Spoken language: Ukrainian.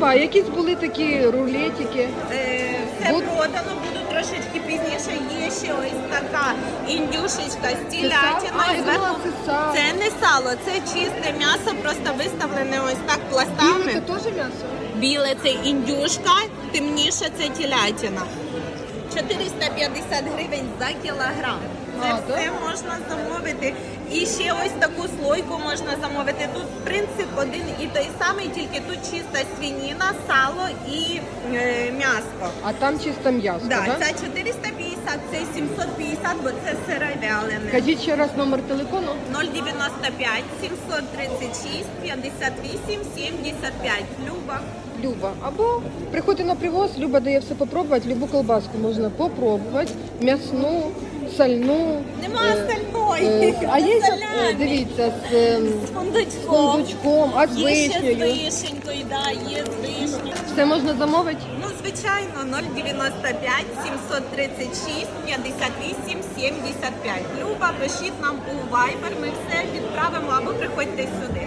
А якісь були такі рулетики. Е, Все Буд- продано, буду трошечки пізніше. Є ще ось така індюшечка з А, я думала, це сало. це не сало, це чисте м'ясо, просто виставлене ось так Біле пластами. це теж м'ясо? Біле це індюшка, темніше це телятина. 450 гривень за кілограм. Це А, все так? можна замовити. І ще ось таку слойку можна замовити. Тут принцип один і той самий, тільки тут чиста свініна, сало і е, м'ясо. А там чисто м'ясо, Да, так? це 450, це 750, бо це сире вялене. Скажіть ще раз номер телефону. 095 736 58 75. Люба. Люба. Або приходьте на привоз, Люба дає все попробувати. Любу колбаску можна попробувати. М'ясну, сальну. Нема е, остальної. е, А є, ще, е, дивіться, з е, З фундучком. фундучком, а з Є ще з вишнею. вишенькою, да, є з вишнею. Все можна замовити? Ну, звичайно, 095 736 58 75. Люба, пишіть нам у Viber, ми все відправимо або приходьте сюди.